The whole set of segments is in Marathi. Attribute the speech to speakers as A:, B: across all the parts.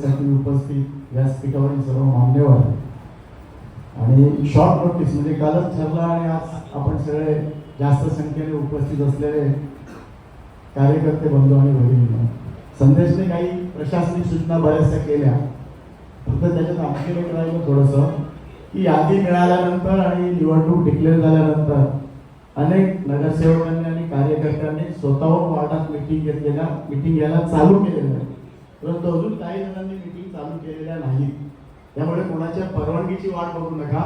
A: माझ्यासाठी उपस्थित व्यासपीठावरील सर्व मान्यवर. आणि शॉर्ट नोटीस म्हणजे कालच ठरला आणि आज आपण सगळे जास्त संख्येने उपस्थित असलेले कार्यकर्ते बंधू आणि भगिनी संदेशने काही प्रशासनिक सूचना बऱ्याचशा केल्या. फक्त त्याच्यात आणखी एक राहिलं थोडंसं की यादी मिळाल्यानंतर आणि निवडणूक डिक्लेअर झाल्यानंतर अनेक नगरसेवकांनी आणि कार्यकर्त्यांनी स्वतःहून वार्डात मिटिंग घेतलेल्या मिटिंग घ्यायला चालू केलेल्या आहे. परंतु अजून काही जणांनी मिटिंग चालू केलेल्या नाहीत. त्यामुळे कोणाच्या परवानगीची वाट बघू नका.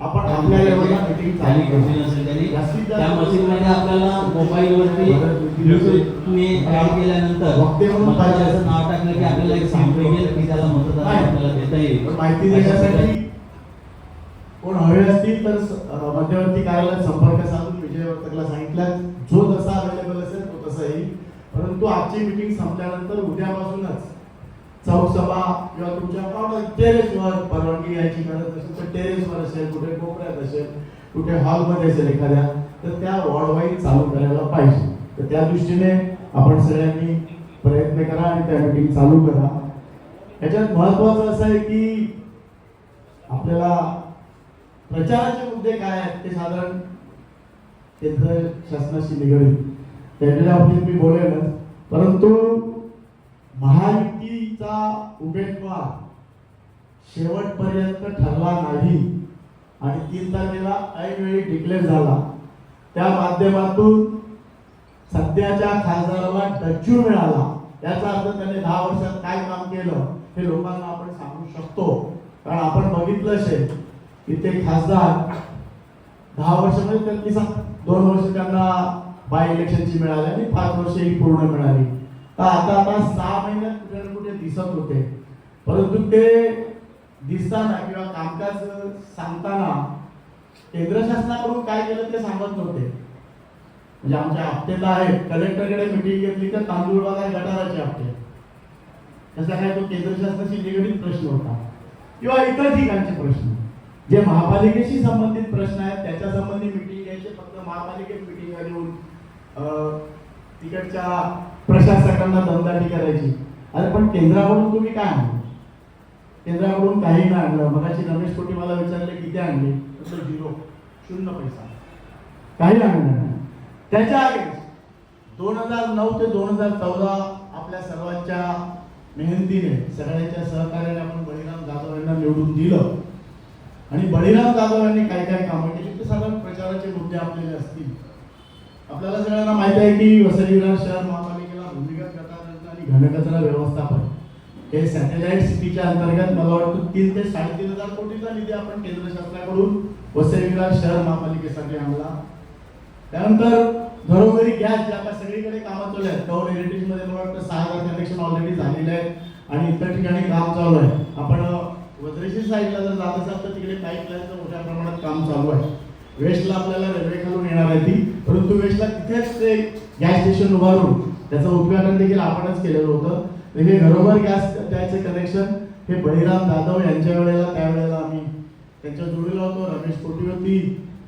A: आपण आपल्या लेवलला मिटिंग चालू करू.
B: नसेल त्यांनी
A: जास्तीत
B: त्या मशीनमध्ये आपल्याला मोबाईलवरती ब्लूटूथने ऍड केल्यानंतर
A: वक्ते म्हणून
B: मतदाराचं नाव टाकलं की आपल्याला एक स्लिप मिळेल की त्याला मतदार. आपल्याला देता येईल.
A: माहिती देण्यासाठी कोण हवे असतील तर मध्यवर्ती कार्यालयात संपर्क साधून विजय वर्तकला सांगितलं. जो जसा अवेलेबल असेल तो तसा येईल. परंतु आजची मिटिंग संपल्यानंतर चौकसभा किंवा तुमच्या टेरेसवर परवानगी घ्यायची गरज असेल तर टेरेसवर असेल कुठे कोपऱ्यात असेल कुठे हॉलमध्ये असेल एखाद्या तर त्या वॉर्डवाईज चालू करायला पाहिजे. तर त्या दृष्टीने आपण सगळ्यांनी प्रयत्न करा आणि त्या मिटिंग चालू करा. याच्यात महत्वाचं असं आहे की आपल्याला प्रचाराचे मुद्दे काय आहेत ते साधारण केंद्र शासनाशी निगडीत. त्यांच्या बाबतीत मी बोलेलच परंतु महायुतीचा उमेदवार शेवटपर्यंत ठरला नाही आणि तीन तारखेला ऐनवेळी डिक्लेअर झाला. त्या माध्यमातून सध्याच्या खासदाराला डच्चू मिळाला. याचा अर्थ त्याने दहा वर्षात काय काम केलं हे लोकांना आपण सांगू शकतो. कारण आपण बघितलं असेल की ते खासदार दहा वर्ष म्हणजे त्यांनी सांग दोन वर्ष त्यांना बाय इलेक्शनची मिळाली आणि पाच वर्ष ही पूर्ण मिळाली. आता आता सहा महिन्यात कुठे ना कुठे दिसत होते. परंतु ते दिसताना किंवा कामकाज सांगताना केंद्र शासनाकडून काय केलं ते सांगत नव्हते. म्हणजे आमच्या हप्त्याला आहे कलेक्टरकडे मिटिंग घेतली तर तांदूळ बघा गटाराचे हप्ते. तसा काय तो केंद्र शासनाशी निगडीत प्रश्न होता. किंवा इतर ठिकाणचे प्रश्न. जे महापालिकेशी संबंधित प्रश्न आहेत त्याच्या संबंधी मिटिंग घ्यायचे. फक्त महापालिकेत मिटिंग घेऊन अं, तिकडच्या प्रशासकांना दमदाटी करायची. अरे पण केंद्राकडून तुम्ही काय आणलं? केंद्राकडून काही नाही आणलं. मगाशी रमेश कोटी मला विचारले किती आणले? तसं झिरो. शून्य पैसा. काही आणलं नाही. त्याच्या आगे दोन हजार नऊ ते दोन हजार चौदा आपल्या सर्वांच्या मेहनतीने सगळ्यांच्या सहकार्याने आपण बळीराम जाधव यांना निवडून दिलं. आणि बळीराम जाधव यांनी काय काय कामं केली. ते साधारण प्रचाराचे मुद्दे आपल्याला असतील. आपल्याला सगळ्यांना माहिती आहे की वसई शहर आणि घनकचरा व्यवस्थापन. हे सॅटेलाइट सिटीच्या अंतर्गत मला वाटतं तीन ते साडेतीन हजार कोटीचा निधी आपण केंद्र शासनाकडून वसई शहर महापालिकेसाठी आणला. त्यानंतर घरोघरी गॅस ज्या आता सगळीकडे कामं चालू आहेत कौल हेरिटेजमध्ये मला वाटतं सहा हजार कनेक्शन ऑलरेडी झालेले आहेत आणि इतर ठिकाणी काम चालू आहे. आपण वज्रेशी साईडला जर जात असाल तर तिकडे पाईपलाईनचं मोठ्या प्रमाणात काम चालू आहे. वेस्टला आपल्याला रेल्वे खालून येणार आहे ती परंतु वेस्टला तिथेच ते गॅस स्टेशन उभारून त्याचं उद्घाटन देखील आपणच केलेलं होतं. तर हे घरोघर गॅस त्याचे कनेक्शन हे बळीराम जाधव यांच्या वेळेला त्यावेळेला आम्ही त्यांच्या जोडीला होतो. Ramesh कोटीवरती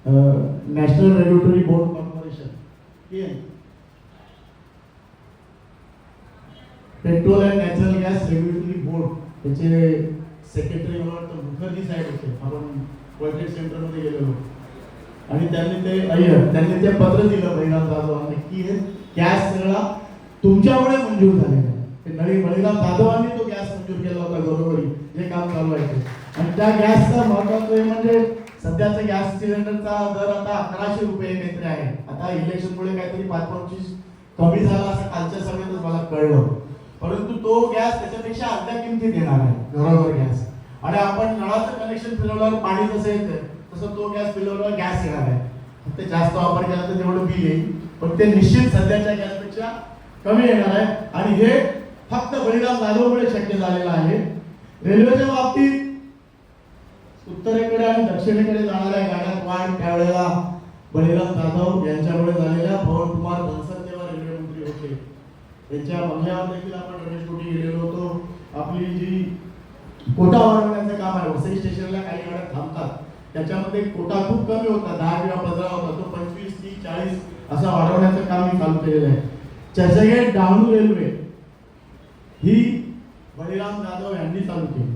A: national regulatory board corporation. Petrol and natural gas regulatory board त्याचे सेक्रेटरी मला वाटतं मुखर्जी साहेब होते. आपण वर्ल्ड सेंटरमध्ये गेलेलो. आणि त्यांनी ते अय्यर त्यांनी ते पत्र दिलं जाधव आणि की हे गॅस सगळा तुमच्यामुळे मंजूर झालेला ते नळी मळीला जाधवांनी तो गॅस मंजूर केला होता घरोघरी. जे काम चालू आहे आणि त्या गॅसचा महत्वाचं हे म्हणजे सध्याचा गॅस सिलेंडरचा दर आता अकराशे रुपये काहीतरी आहे. आता इलेक्शनमुळे काहीतरी पाच पंचवीस कमी झाला असं कालच्या सभेतच मला कळलं. परंतु तो गॅस त्याच्यापेक्षा अर्ध्या किमतीत येणार आहे घरोघर गॅस. आणि आपण नळाचं कनेक्शन फिरवल्यावर पाणी जसं येतं तसं तो गॅस फिरवल्यावर गॅस येणार आहे. फक्त जास्त वापर केला तर तेवढं बिल येईल. पण ते निश्चित सध्याच्या गॅसपेक्षा कमी येणार आहे. आणि हे फक्त बलिदान जाधवमुळे शक्य झालेलं आहे. रेल्वेच्या बाबतीत उत्तरेकडे आणि दक्षिणेकडे जाणाऱ्या गाड्यात वाढ त्यावेळेला बळीराम जाधव यांच्यामुळे झालेल्या. पवन कुमार धनसर जेव्हा रेल्वेमंत्री होते त्यांच्या बंगल्यावर देखील आपण रमेश कोटी गेलेलो होतो. आपली जी कोटा वाढवण्याचं काम आहे वसई स्टेशनला काही गाड्या थांबतात. त्याच्यामध्ये कोटा खूप कमी होता दहा किंवा पंधरा होता तो पंचवीस तीस चाळीस असा वाढवण्याचं काम मी चालू केलेलं आहे. चर्चगेट डहाणू रेल्वे ही बळीराम जाधव यांनी चालू केली.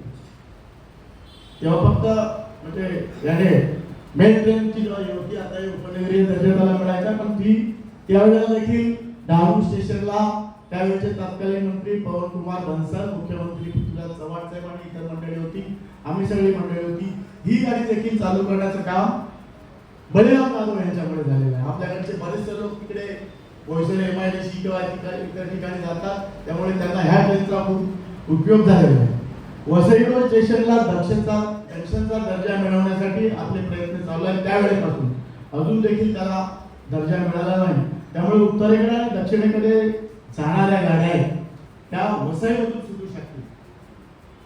A: तेव्हा फक्त म्हणजे याने मेन ट्रेनची जेव्हा ही होती आता उपनगरीय दर्जेदाला मिळायचा पण ती त्यावेळेला देखील डहाणू स्टेशनला त्यावेळेचे तत्कालीन मंत्री पवन कुमार बन्सल मुख्यमंत्री पृथ्वीराज चव्हाण साहेब आणि इतर मंडळी होती आम्ही सगळी मंडळी होती. ही गाडी देखील चालू करण्याचं काम बलिराम जाधव यांच्याकडे झालेलं आहे. आपल्याकडचे बरेचसे लोक तिकडे Boisar M I D C किंवा इतर इतर ठिकाणी जातात. त्यामुळे त्यांना ह्या ट्रेनचा खूप उपयोग झालेला आहे. वसई रोड स्टेशनला दक्षिणचा जंक्शनचा दर्जा मिळवण्यासाठी आपले प्रयत्न चालू आहेत त्यावेळेपासून. अजून देखील त्याला दर्जा मिळाला नाही. त्यामुळे उत्तरेकडे आणि दक्षिणेकडे जाणाऱ्या गाड्या आहेत. त्या वसईमधून सुटू शकतील.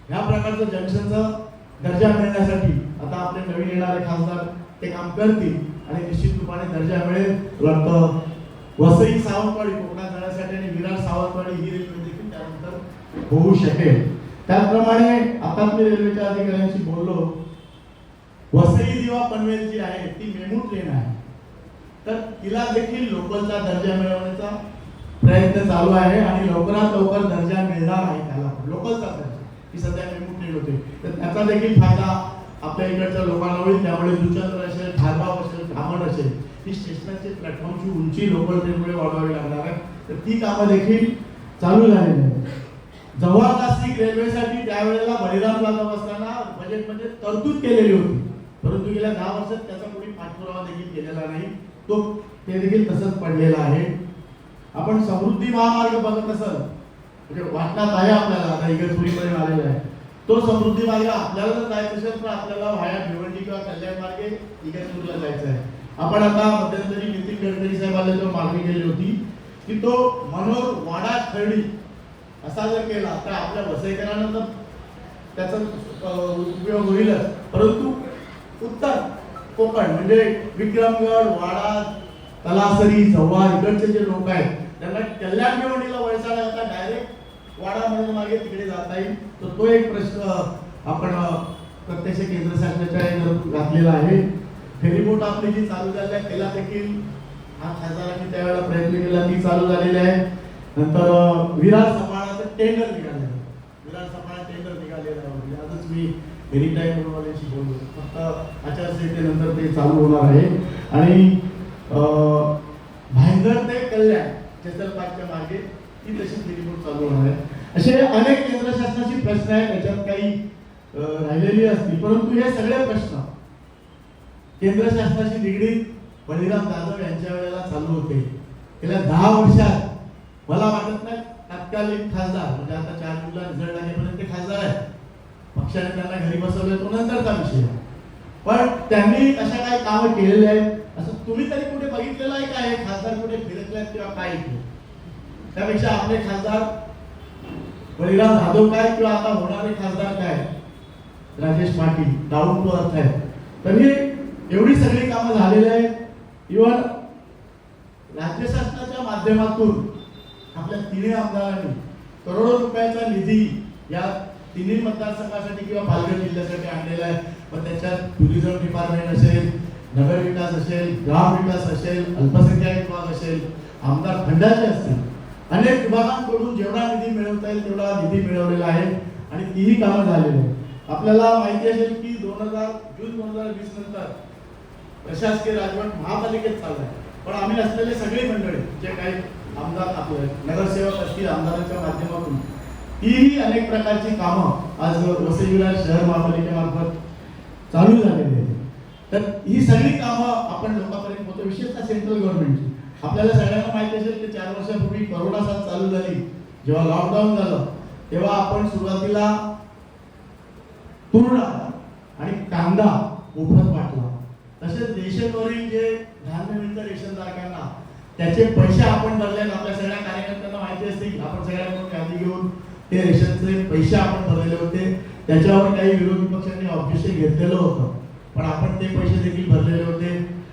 A: ह्या प्रकारचं जंक्शनचा दर्जा मिळण्यासाठी आता आपले नवीन येणारे खासदार ते काम करतील आणि निश्चित रूपाने दर्जा मिळेल. मला वाटतं वसई सावंतवाडी कोकणात जाण्यासाठी आणि विरार सावंतवाडी ही रेल्वे देखील त्यानंतर होऊ शकेल. त्याचप्रमाणे आता मी रेल्वेच्या अधिकाऱ्यांशी बोललो. वसई दिवा पनवेल जी आहे ती मेमू ट्रेन आहे. तर तिला देखील लोकलचा दर्जा मिळवण्याचा प्रयत्न चालू आहे आणि लवकरात लवकर दर्जा मिळणार आहे त्याला. लोकलचा दर्जा. ही सध्या मेमू ट्रेन होते. तर त्याचा देखील फायदा आपल्या इकडच्या लोकांना होईल. त्यामुळे दुचंद्र असेल ठारबाव असेल धामण असेल ही स्टेशनची प्लॅटफॉर्मची उंची लोकल ट्रेनमुळे वाढवावी लागणार आहे. तर ती कामं देखील चालू झालेली आहेत. जव्हार नाशिक रेल्वेसाठी त्यावेळेला बलिदान जाधव असताना बजेटमध्ये तरतूद केलेली होती. परंतु गेल्या दहा वर्षात त्याचा कोणी पाठपुरावा देखील केलेला नाही. तो ते देखील तसंच पडलेला आहे. आपण समृद्धी महामार्ग बघत असाल म्हणजे वाटण्यात आहे आपल्याला आता इगतपुरीमध्ये आलेला आहे. तो समृद्धी मार्ग आपल्याला जर जायचं असेल तर आपल्याला व्हाया भिवंडी किंवा कल्याण मार्गे इगतपुरीला जायचं आहे. आपण आता मध्यंतरी नितीन गडकरी साहेबांना जो मागणी केली होती की तो मनोर वाडा खर्डी असा जर केला तर आपल्या वसईकरांना तर त्याचा उपयोग होईलच. परंतु उत्तर कोकण म्हणजे विक्रमगड वाडा तलासरी जव्हार इकडचे जे लोक आहेत त्यांना कल्याण निवडणीला वळसा आता डायरेक्ट वाडा म्हणून मागे तिकडे जाता येईल. तर तो एक प्रश्न आपण प्रत्यक्ष केंद्र शासनाच्या घातलेला आहे. फेरीबोट आपली जी चालू झाली आहे त्याला देखील हा खासदारांनी त्यावेळेला प्रयत्न केला ती चालू झालेली आहे. नंतर विरार सांभाळाचं टेंडर निघालेलं विरार सांभाळा टेंडर निघालेलं आहे. म्हणजे आजच मी एनी टाईम म्हणून बोललो. फक्त आचारसंहितेनंतर ते चालू होणार आहे. आणि भाईंदर ते कल्याण चेतल पार्कच्या मागे ती तशी फेरीबोट चालू होणार आहे. असे अनेक केंद्र शासनाची प्रश्न आहेत त्याच्यात काही राहिलेली असतील. परंतु हे सगळे प्रश्न केंद्र शासनाशी निगडीत बळीराम जाधव यांच्या वेळेला चालू होते. गेल्या दहा वर्षात मला वाटत नाही तत्कालीन खासदार म्हणजे आता चार जूनला रिझल्ट लागेपर्यंत ते खासदार आहेत पक्षाने त्यांना घरी बसवले तो नंतरचा विषय पण त्यांनी अशा काही कामं केलेली आहेत. असं तुम्ही तरी कुठे बघितलेलं आहे काय खासदार कुठे फिरकले किंवा काय केलं त्यापेक्षा आपले खासदार बळीराम जाधव काय किंवा आता होणारे खासदार काय? Rajesh Patil down to earth आहेत तरी एवढी सगळी कामं झालेली आहेत. इव्हन राज्य शासनाच्या माध्यमातून आपल्या तिन्ही आमदारांनी करोडो रुपयाचा निधी या तिन्ही मतदारसंघासाठी किंवा पालघर जिल्ह्यासाठी आणलेला आहे. पण त्याच्यात टुरिझम डिपार्टमेंट असेल नगर विकास असेल ग्राम विकास असेल अल्पसंख्याक विभाग असेल आमदार खंडाचे असतील अनेक विभागांकडून जेवढा निधी मिळवता येईल तेवढा निधी मिळवलेला आहे आणि तीही कामं झालेली आहेत. आपल्याला माहिती असेल की दोन हजार जून दोन हजार वीस नंतर प्रशासकीय राजवट महापालिकेत चालू आहे. पण आम्ही असलेले सगळे मंडळी जे काही आमदार आपले नगरसेवक असतील आमदारांच्या माध्यमातून तीही अनेक प्रकारची कामं आज वसई विरार शहर महापालिकेमार्फत चालू झालेली आहेत. तर ही सगळी कामं आपण लोकांपर्यंत होतो विशेषतः सेंट्रल गव्हर्नमेंटची आपल्याला सगळ्यांना माहिती असेल की चार वर्षापूर्वी करोना साथ चालू झाली. जेव्हा लॉकडाऊन झालं तेव्हा आपण सुरुवातीला तूर आणि कांदा मोफत वाटला. तसेच रेशनवरील जे धान्य मिळतं रेशनधारकांना त्याचे पैसे आपण भरले आपल्या सगळ्या कार्यकर्त्यांना माहिती असतील आपण सगळ्यांकडून यादी घेऊन ते रेशनचे पैसे आपण भरलेले होते. त्याच्यावर काही विरोधी पक्षांनी ऑब्जेक्शन घेतलेलं होतं. पण आपण ते पैसे देखील भरलेले होते.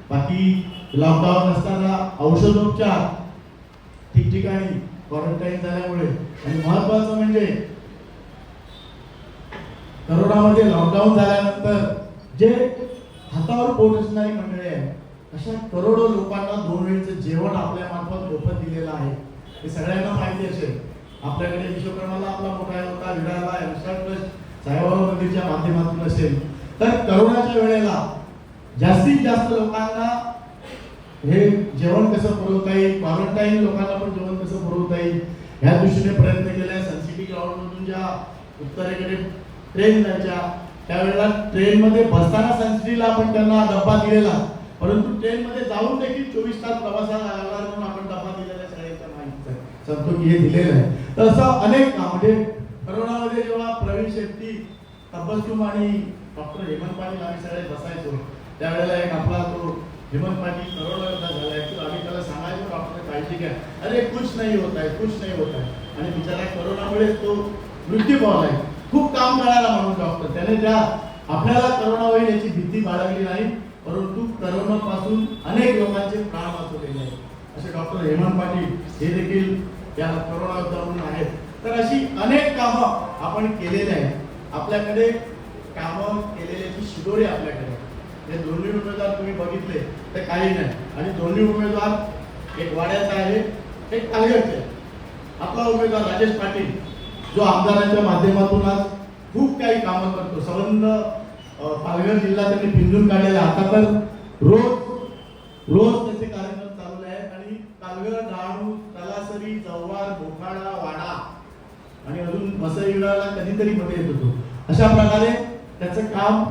A: बाकी लॉकडाऊन असताना औषधोपचार ठिकठिकाणी क्वारंटाईन झाल्यामुळे. आणि महत्वाचं म्हणजे करोनामध्ये लॉकडाऊन झाल्यानंतर जे हातावर पोट असणारी मंडळी. आहे अशा करोडो लोकांना दोन वेळचं जेवण आपल्या मार्फत मोफत दिलेलं आहे. हे सगळ्यांना माहिती असेल. आपल्याकडे विश्वकर्माला आपला मोठा होता विडाला एमस्टार ट्रस्ट साईबाबा मंदिरच्या माध्यमातून असेल. तर करोनाच्या वेळेला जास्तीत जास्त लोकांना हे जेवण कसं पुरवता येईल? क्वारंटाईन लोकांना पण जेवण कसं पुरवता येईल? ह्या दृष्टीने प्रयत्न केले सनसिटी ग्राउंडमधून ज्या उत्तरेकडे ट्रेन जायच्या त्यावेळेला ट्रेनमध्ये बसताना सनसिटीला आपण त्यांना डब्बा दिलेला. परंतु ट्रेनमध्ये जाऊन देखील चोवीस तास प्रवासाला लागणार म्हणून आपण डब्बा दिलेला शाळेचा माहिती सांगतो की हे दिलेलं आहे. तर असं अनेक काम म्हणजे करोनामध्ये जेव्हा प्रवीण शेट्टी तब्बस्तुम आणि डॉक्टर हेमंत पाटील आम्ही सगळे बसायचो त्यावेळेला एक आपला तो हेमंत पाटील करोनाचा झाला. आहे आम्ही त्याला सांगायचो डॉक्टर काळजी घ्या. अरे कुछ नाही होत आहे कुछ नाही होत आहे. आणि बिचारा करोनामुळे तो मृत्यू पावलाय खूप काम करणारा माणूस डॉक्टर. त्याने त्या आपल्याला करोना होईल याची भीती बाळगली नाही परंतु करोना पासून अनेक लोकांचे प्राण वाचवलेले आहेत. असे डॉक्टर हेमंत पाटील हे देखील या करोना योद्धा म्हणून आहेत. तर अशी अनेक कामं आपण केलेली आहेत. आपल्याकडे कामं केलेल्याची शिदोरी आपल्याकडे हे दोन्ही उमेदवार तुम्ही बघितले तर काही नाही. आणि दोन्ही उमेदवार एक वाड्याचा आहे एक पालघरचे आपला उमेदवार राजेश पाटील. जो आमदारांच्या माध्यमातून आज खूप काही कामं करतो. संबंध पालघर जिल्हा त्यांनी पिंजून काढलेला आता तर रोज रोज त्याचे कार्यक्रम चालू आहेत. आणि पालघर डहाणू तलासरी जव्हार मोखाडा वाडा आणि अजून वसईगडाला कधीतरी मध्ये येत होतो. अशा प्रकारे त्याचं काम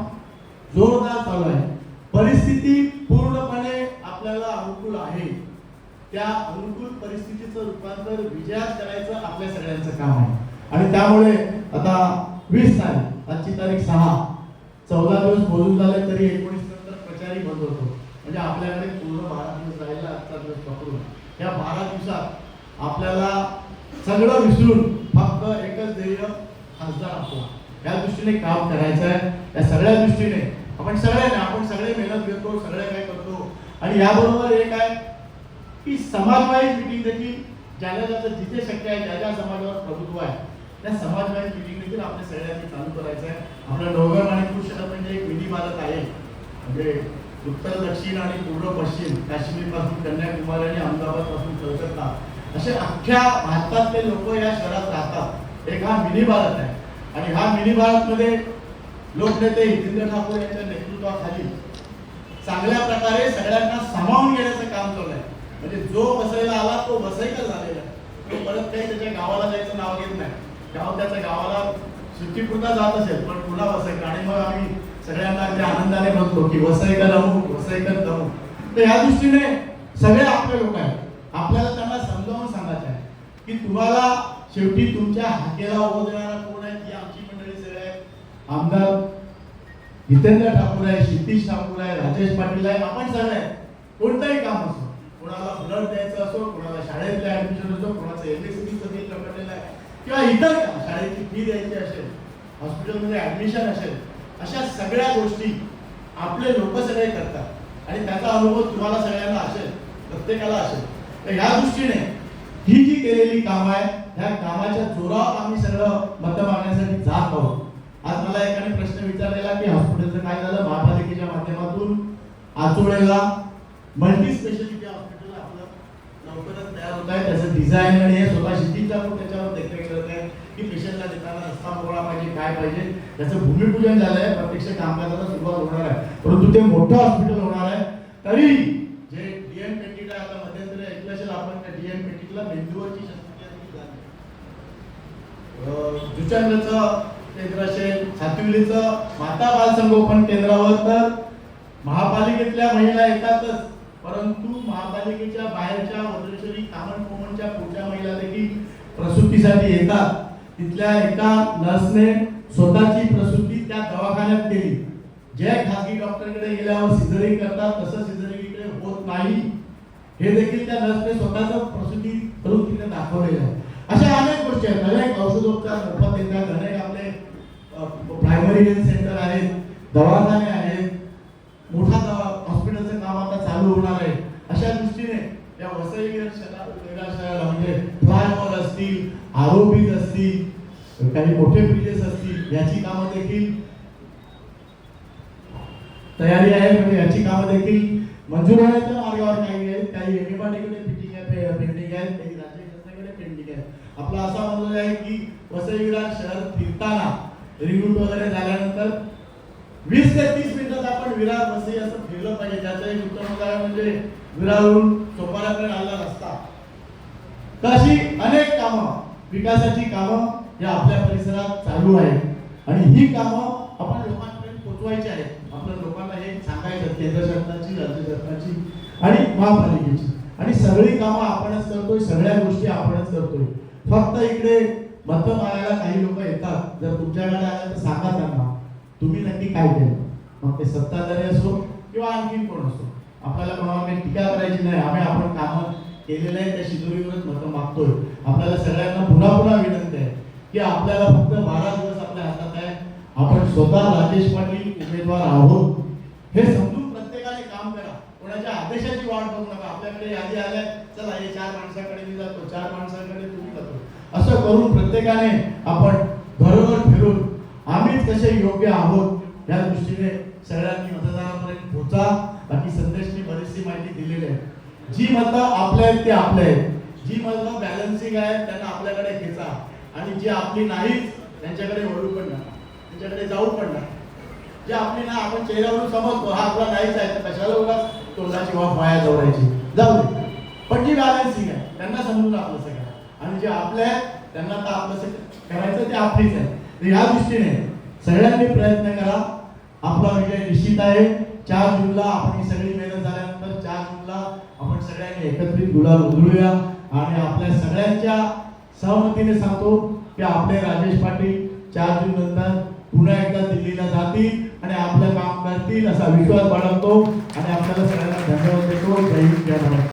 A: जोरदार चालू आहे. परिस्थिती पूर्णपणे आपल्याला अनुकूल आहे. त्या अनुकूल परिस्थितीचं रूपांतर विजयात करायचं आपल्या सगळ्यांचं काम आहे. आणि त्यामुळे आता वीस तारीख आजची तारीख सहा. चौदा दिवस बोलून झाले तरी एकोणीस नंतर प्रचारही बंद होतो. म्हणजे आपल्याकडे पूर्ण बारा दिवस राहिला आजचा दिवस पकडून. या बारा दिवसात आपल्याला सगळं विसरून फक्त एकच ध्येय खासदार आपला या दृष्टीने काम करायचं आहे. या सगळ्या दृष्टीने आपण सगळ्यांनी आपण सगळे मेहनत घेतो सगळे काय करतो. आणि याबरोबर एक आहे की समाजवाईज मिटिंग देखील ज्याला ज्याचं जिथे शक्य आहे ज्या ज्या समाजावर प्रभुत्व आहे त्या समाजवाईज मिटिंग देखील आपल्या सगळ्यांनी चालू करायचं आहे. आपलं डोंगर आणि कुशल म्हणजे एक विधी भारत आहे. म्हणजे उत्तर दक्षिण आणि पूर्व पश्चिम काश्मीरपासून कन्याकुमारी आणि अहमदाबादपासून कलकत्ता. असे अख्ख्या भारतातले लोक या शहरात राहतात. एक हा मिनी भारत आहे. आणि हा मिनी भारत मध्ये लोकनेते हितेंद्र ठाकूर यांच्या नेतृत्वाखाली चांगल्या प्रकारे सगळ्यांना सामावून घेण्याचं काम केलं आहे. म्हणजे जो बसायला आला तो बसायचा झालेला आहे. तो परत काही त्याच्या गावाला जायचं नाव घेत नाही. गाव त्याच्या गावाला सुट्टीपुरता जात असेल पण पुन्हा वसायचं आणि मग आम्ही सगळ्यांना अगदी आनंदाने म्हणतो की वसईकर अमुक वसईकर तमुक तर ह्या दृष्टीने सगळे आपले लोक आहेत. आपल्याला त्यांना समजावून सांगायचं आहे की तुम्हाला शेवटी तुमच्या हाकेला उभं देणारा कोण आहे? ही आमची मंडळी सगळे आमदार जितेंद्र ठाकूर आहे क्षितिश ठाकूर आहे राजेश पाटील आहे आपण सगळे कोणतंही काम असो कोणाला ब्लड द्यायचं असो कोणाला शाळेतले ऍडमिशन असो कोणाचं एमएससीचं सगळी पकडलेलं आहे. किंवा इतर काम शाळेची फी द्यायची असेल हॉस्पिटलमध्ये ऍडमिशन असेल अशा सगळ्या गोष्टी आपले लोक सगळे करतात. आणि त्याचा अनुभव तुम्हाला सगळ्यांना असेल प्रत्येकाला असेल. तर ह्या दृष्टीने ही जी केलेली काम आहे ह्या कामाच्या जोरावर आम्ही सगळं मत मागण्यासाठी जात आहोत. आज मला एकाने प्रश्न विचारलेला की हॉस्पिटलचं काय झालं? महापालिकेच्या माध्यमातून आचोळेला मल्टी स्पेशालिटी हॉस्पिटल आपलं लवकरच तयार होत आहे. त्याचं डिझाईन आणि हे स्वतः शेती पण त्याच्यावर देखरेख करत आहे की पेशंटला देताना रस्ता मोकळा पाहिजे काय पाहिजे त्याचं भूमिपूजन झालंय प्रत्यक्ष कामकाजाला सुरुवात होणार आहे. परंतु ते मोठं हॉस्पिटल होणार आहे. तरी जे डीएम पेटीला आता मध्यंतरी ऐकलं असेल आपण त्या डीएम पेटीला मेंदूवरची शस्त्रक्रिया जुचंद्रचं केंद्र असेल सातविलीचं माता बाल संगोपन केंद्रावर तर महापालिकेतल्या महिला येतातच. परंतु महापालिकेच्या बाहेरच्या वज्रेश्वरी कामन कोमनच्या पुढच्या महिला देखील प्रसूतीसाठी येतात. तिथल्या एका नर्सने स्वतःची प्रसूती त्या दवाखान्यात केली. जे खासगी डॉक्टरकडे गेल्यावर सिझरिंग करतात तसं सिझरिंग इकडे होत नाही. हे देखील त्या नर्सने स्वतःच प्रसूती करून तिथे दाखवलेलं आहे. अशा अनेक गोष्टी आहेत. अनेक औषधोपचार मोफत येतात. अनेक आपले प्रायमरी हेल्थ सेंटर आहेत दवाखाने आहेत. मोठा दवा हॉस्पिटलचं काम आता चालू होणार आहे. अशा दृष्टीने या वसई शहरात वेगळ्या शहराला म्हणजे फ्लायओव्हर असतील आरोपीज असतील काही मोठे ब्रिजेस असतील याची कामं देखील तयारी आहे म्हणजे याची कामं देखील मंजूर होण्याच्या मार्गावर काही आहेत. काही एमएबाडीकडे फिटिंग आहे पेंडिंग आहे काही राज्य शासनाकडे पेंडिंग आहे. आपला असा म्हणणं वसई विरार शहर फिरताना रिरूट वगैरे झाल्यानंतर वीस ते तीस मिनिटात आपण विरार वसई असं फिरलं पाहिजे. त्याचं एक उत्तम उदाहरण म्हणजे विरारहून सोपाराकडे आला रस्ता. तर अशी अनेक कामं विकासाची कामं या आपल्या परिसरात चालू आहे. आणि ही कामं आपण लोकांपर्यंत पोचवायची आहेत. आपल्या लोकांना हे सांगायचं केंद्र शासनाची राज्य शासनाची आणि महापालिकेची. आणि सगळी कामं आपणच करतोय सगळ्या गोष्टी आपणच करतोय. फक्त इकडे मत मारायला काही लोक येतात. जर तुमच्याकडे आले तर सांगा त्यांना. तुम्ही नक्की काय केलं? मग ते सत्ताधारी असो किंवा आणखी कोण असो. आपल्याला कोणावर टीका करायची नाही. आम्ही आपण कामं केलेलं आहे त्या शिदोरीवरच मतं मागतोय. आपल्याला सगळ्यांना पुन्हा पुन्हा विनंती आहे. की आपल्याला फक्त बारा दिवस आपल्या हातात आहे. आपण स्वतः राजेश पाटील उमेदवार आहोत. हे समजून प्रत्येकाने काम करा. कोणाच्या आदेशाची वाट बघू नका. आपल्याकडे यादी आल्या चला हे चार माणसाकडे मी जातो चार माणसाकडे तुम्ही जातो. असं करून प्रत्येकाने आपण घरोघर फिरून आम्हीच कसे योग्य आहोत या दृष्टीने सगळ्यांनी मतदारापर्यंत पोहोचा. बाकी संदेशने बरीचशी माहिती दिलेली आहे. जी मतं आपल्या आहेत ते आपले आहेत. जी मतं बॅलन्सिंग आहेत त्यांना आपल्याकडे खेचा आणि जी आपली नाहीच त्यांच्याकडे वळू पण त्यांच्याकडे जाऊ पण जे आपली ना आपण चेहऱ्यावरून समजतो हा आपला नाहीच आहे तर कशाला उगाच तोंडाची वाफ वाया जवळायची जाऊ दे. पण जी बॅलन्सिंग आहे त्यांना समजून आपलं सगळं आणि जे आपले आहेत त्यांना तर आपलं करायचं ते आपलीच आहे. तर या दृष्टीने सगळ्यांनी प्रयत्न करा. आपला विजय निश्चित आहे. चार जूनला आपण ही सगळी मेहनत झाल्यानंतर चार जूनला आपण सगळ्यांनी एकत्रित गुलाल उधळूया. आणि आपल्या सगळ्यांच्या सहमतीने सांगतो की आपले राजेश पाटील चार जून नंतर पुन्हा एकदा दिल्लीला जातील आणि आपलं काम करतील असा विश्वास बाळगतो. आणि आपल्याला सगळ्यांना धन्यवाद देतो. जय हिंद जय भारत.